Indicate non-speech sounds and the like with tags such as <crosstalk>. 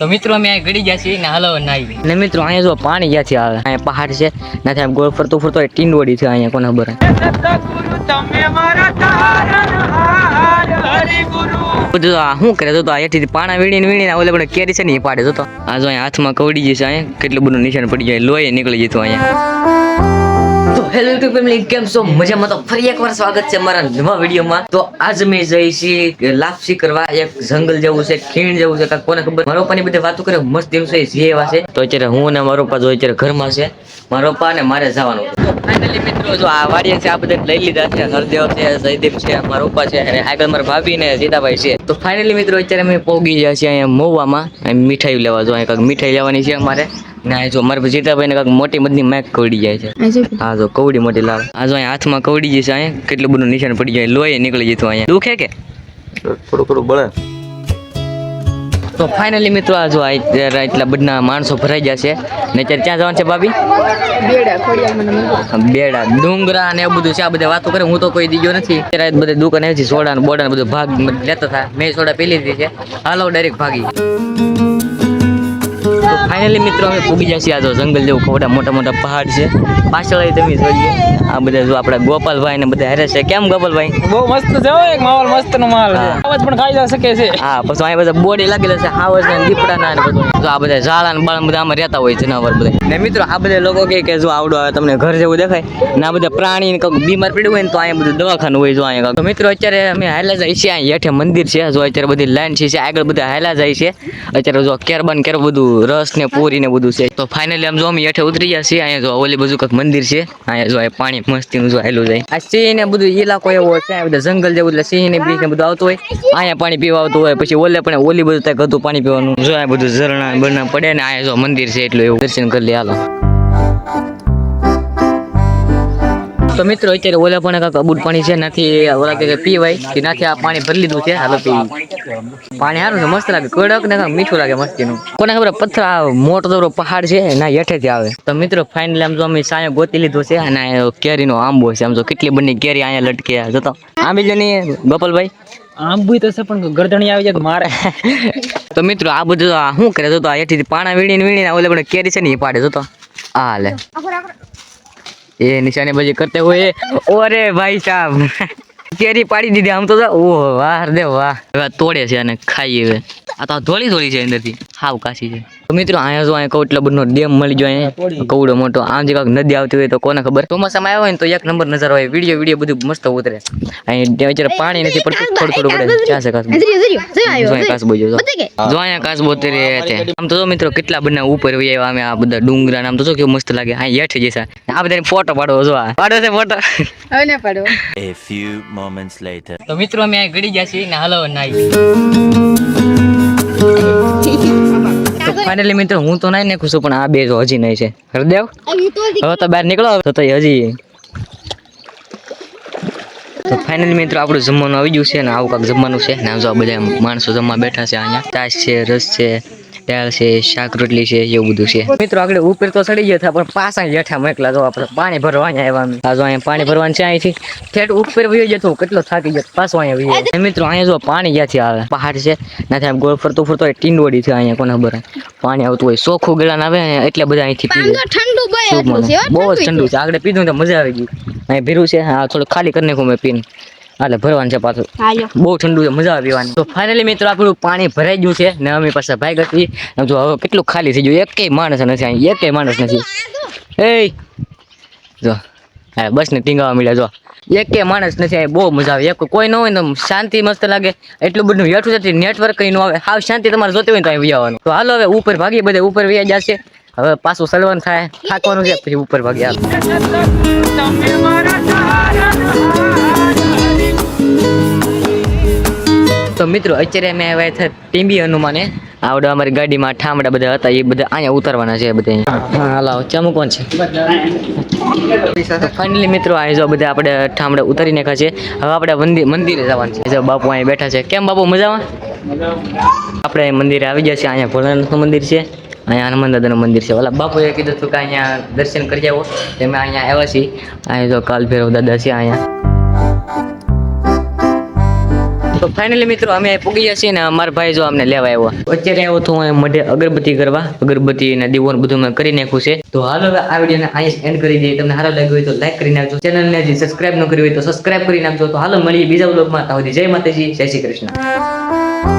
તો મિત્રો, અમે અહીં ગળી ગયા છીએ ને હાલો નાઈ ને મિત્રો, અહીંયા જો પાણી ક્યાંથી આવે અહીંયા પહાડ છે નાથી આમ ગોળ ફરતો ફરતો ટીંડોડી છે અહીંયા, કોને ખબર શું કરે? તો અહીંયાથી પાણા વીણીને વીણીને ઓલે પણ કેરી છે ને એ પાડે. તો તો આ જો અહીંયા હાથમાં કવડી જશે અહીંયા કેટલું બધું નિશાન પડી જાય, લોહી નીકળી જતું અહીંયા. તો હેલો યુટ્યુબ ફેમિલી કેમ છો? મજામાં તો ફરી એકવાર સ્વાગત છે મારા નવા વિડીયોમાં. તો આજ અમે જઈ છીએ લાપસી કરવા, એક જંગલ જેવું છે, ખીણ જેવું છે કોને ખબર? મારો પપ્પાની બધી વાતો કરે, મસ્ત દિવસ છે, જે એવા છે. તો અત્યારે હું અને મારો પપ્પા જો અત્યારે ઘરમાં છે, મારો પપ્પા ને મારે જવાનું છે. ફાઇનલી મિત્રો, જો આ વાડિયા છે, આ બધા લઈ લીધા છે, હરદેવ છે જયદીપ છે, મારા પપ્પા છે, અને આગળ મારા ભાભી ને જીતાભાઈ છે. તો ફાઇનલી મિત્રો, અત્યારે અમે પહોંચી ગયા છીએ અહીંયા મોવામાં મીઠાઈ લેવા, જો અહીંયા મીઠાઈ લેવાની છે અમારે. ને જો મારા જીતાભાઈ ને કાંક મોટી બધી મેક કવડી જાય છે. હા જો. કવડી મોટી લાલ. આ જો અહીંયા હાથમાં કવડી જશે અહીંયા કેટલું બધું નિશાન પડી જાય લોહી નીકળી જતું અહીંયા. દુખે કે? થોડું થોડું બળે. તો ફાઇનલી મિત્રો આ જો આ અત્યારે એટલા બધા માણસો ભરાઈ ગયા છે ને અત્યારે ક્યાં જવાનું છે ભાભી? બેડા ડુંગરા ને એવું બધું છે આ બધા વાતો કરે હું તો કોઈ દીજો નથી. અત્યારે બધી દુકાન એવી છે સોડા ને બોડા ને બધું ભાગ લેતા થાય મેં સોડા પી લીધી છે. હાલો ડાયરેક્ટ ભાગી. ફાઇનલી મિત્રો અમે પૂગી જશે આ તો જંગલ જેવું ખોટા મોટા મોટા પહાડ છે. પાછળ તમે જોઈએ આ બધા જો આપણા ગોપાલભાઈ ને બધા હેરે છે. કેમ ગોપાલભાઈ? બહુ મસ્ત છે એક માહોલ મસ્ત નો માલ છે પણ ખાઈ જઈ શકે છે. હા પછી અહીંયા બધા બોડી લાગેલા છે હાવસ ને દીપડા ના બધું. જો આ બધા ઝાડા ને બાળ બધા આમાં રહેતા હોય જનાવર બધા. ને મિત્રો આ બધા લોકો કે કે જો આવડો આવે તમને ઘર જેવું દેખાય. ને આ બધા પ્રાણી ને કંઈક બીમાર પડ્યું હોય ને તો અહીંયા બધું દવાખાનું હોય જો અહીંયા. તો મિત્રો અત્યારે અમે હાલા જાય છે અહીંયા હેઠે મંદિર છે. જો અત્યારે બધી લાઈન છે છે આગળ બધા હાલા જાય છે. અત્યારે જો કેરબન કેર બધું રસ ને પૂરી ને બધું છે. તો ફાઇનલી આમ જો અમે હેઠે ઉતરી ગયા છીએ, અહીંયા જો ઓલી બાજુ કંઈક મંદિર છે, અહીંયા જો પાણી મસ્તીનું જો હાલું જાય આ સિંહ ને બધું ઇલાકો એવો છે બધા જંગલ જેવું એટલે સિંહ ને બીજ ને બધું આવતું હોય, અહીંયા પાણી પીવા આવતું હોય, પછી ઓલે પણ ઓલી બધું ત્યાં ગતું પાણી પીવાનું. જો આ બધું ઝરણા બરણા પડે ને, અહીંયા જો મંદિર છે એટલું એવું. દર્શન કરી લે, હાલો. તો મિત્રો અત્યારે ઓલા પણ કાંક અબૂટ પાણી છે નથી ઓલા કે પીવાય કે નાથી આ પાણી ભરી લીધું છે હાલો પી પાણી સારું છે મસ્ત લાગે કડક ને મીઠું લાગે મસ્તીનું. કોને ખબર પથ્થર આ મોટો દોરો પહાડ છે ના હેઠેથી આવે. તો મિત્રો ફાઇનલી આમ જો અમે સાયો ગોતી લીધો છે અને કેરીનો આંબો છે આમ જો કેટલી બની કેરી અહીંયા લટકે જતો આંબી જો નહીં ગોપાલભાઈ? આંબુ તો છે પણ ગરદણી આવી જાય મારે? <laughs> તો મિત્રો આ બધું આ શું કરે તો આ હેઠીથી પાણા વીણીને વીણીને ઓલે પણ કેરી છે ને એ પાડે જોતો આ લે. એ નિશાનેબાજી કરતે હોય ઓરે ભાઈ સાહેબ કેરી પાડી દીધી આમ તો ઓહ વાહ દે વાહ. તોડે છે અને ખાઈએ હવે. આ તો ધોળી ધોળી છે અંદરથી. હાવ કાશી છે. મિત્રો અહીંયા જો અહીંયા કૌટલા બધનો ડેમ મળી જાય અહીંયા. કૌડો મોટો. આમ જે કાંક નદી આવતી હોય તો કોને ખબર? ચોમાસામાં આવ્યો હોય ને તો એક નંબર નજારો હોય. વીડિયો વીડિયો બધું મસ્ત ઉતરે. અહીંયા અત્યારે પાણી નથી પડતું થોડું થોડું પડે. ક્યાં છે કાસબો જો અહીંયા જો જો. અત્યારે છે. આમ તો મિત્રો કેટલા બધા ઉપર હોય એવા અમે આ બધા ડુંગરા ને આમ તો જો કેવું મસ્ત લાગે. અહીંયા હેઠે જશે. આ બધા ફોટો પાડો જો આ. પાડો છે ફોટો અને પાડો. એ ફ્યુ મોમેન્ટ્સ લેટર તો મિત્રો અમે અહીં ગડી ગયા છીએ ને હાલો નાઈ. ફાઇનલી મિત્રો હું તો નાઈ નાખું છું પણ આ બે જો હજી નહીં છે. હરદેવ હવે તો બહાર નીકળો તો તો હજી. તો ફાઇનલી મિત્રો આપણું જમવાનું આવી ગયું છે ને આવું કાંક જમવાનું છે. ને જો બધા માણસો જમવા બેઠા છે અહીંયા. તાસ છે રસ છે. દાળ છે શાક રોટલી છે એવું બધું છે. મિત્રો આપણે ઉપર તો ચડી ગયા હતા પણ પાછા હેઠા મોકલા તો આપણે પાણી ભરવા અહીંયા આવ્યા. અહીંયા પાણી ભરવાનું છે અહીંથી. ઠેઠ ઉપર વયો જતો કેટલો થાકી ગયો પાછો અહીંયા વયો. મિત્રો અહીંયા જો પાણી ક્યાંથી આવે પહાડ છે નાથી આમ ગોળ ફરતો ફરતો ટીંડોડી છે અહીંયા કોને ખબર પાણી આવતું હોય ચોખ્ખું ગળાને આવે એટલે બધા અહીંથી પીવે? બહુ જ ઠંડુ છે. આગળ પીધું તો મજા આવી ગઈ. અહીં ભીરું છે હા થોડું ખાલી કરી નાખું મેં પીને. એટલે ભરવાનું છે પાછું. બહુ ઠંડુ છે મજા આવી પીવાની તો ફાઇનલી મિત્રો આપણું પાણી ભરાઈ ગયું છે ને અમે પાસે ભાઈ હતી જો હવે કેટલું ખાલી થઈ ગયું. એકેય માણસ નથી અહીં એકેય માણસ નથી. એ જો હા બસ ને ટીંગાવા મળ્યા જો. એકે માણસ નથી અહીં બહુ મજા આવે. એક કોઈ ન હોય ને શાંતિ મસ્ત લાગે. એટલું બધું હેઠું જતી નેટવર્ક કઈ ન આવે. હાવ શાંતિ તમારે જોતી હોય તો અહીં આવવાનું તો હાલો હવે ઉપર ભાગી બધે ઉપર વ્યા જશે. હવે પાછું સલવાનું થાય થાકવાનું છે પછી ઉપર ભાગી હાલ. મિત્રો, અત્યારે અમે આવ્યા હતા ટીંબી હનુમાને. આવડે અમારી ગાડીમાં ઠામડા બધા હતા, એ બધા અહીંયા ઉતારવાના છે બધા. હાલો ચમુ કોણ છે. ફાઇનલી મિત્રો અહીં જો બધા આપણે ઠામડા ઉતારી નાખ્યા છે. હવે આપણે મંદિર મંદિરે જવાનું છે. જો બાપુ અહીંયા બેઠા છે. કેમ બાપુ, મજામાં? આપણે મંદિરે આવી ગયા છે અહીંયા ભોળાનાથનું મંદિર છે. અહીંયા હનુમાન દાદાનું મંદિર છે. ઓલા, બાપુએ કીધું હતું કે અહીંયા દર્શન કરી આવો. તમે અહીંયા આવ્યા છીએ. અહીંયા જો કાલ ભૈરવ દાદા છે અહીંયા. તો ફાઇનલી મિત્રો અમે પૂગી ગયા છીએ ને અમારા ભાઈ જો અમને લેવા આવ્યો. અત્યારે આવ્યો તો હું મઢે અગરબત્તી કરવા, અગરબત્તી અને દીવો બધું મેં કરી નાખ્યું છે. તો હાલો હવે આ વિડીયોને અહીં એન્ડ કરી દઈએ. તમને સારો લાગ્યો હોય તો લાઈક કરી નાખજો. ચેનલને હજી સબસ્ક્રાઇબ ન કરી હોય તો સબસ્ક્રાઇબ કરી નાખજો. તો હાલો મળીએ બીજા બ્લોગમાં ત્યાં જય માતાજી, જય શ્રી કૃષ્ણ.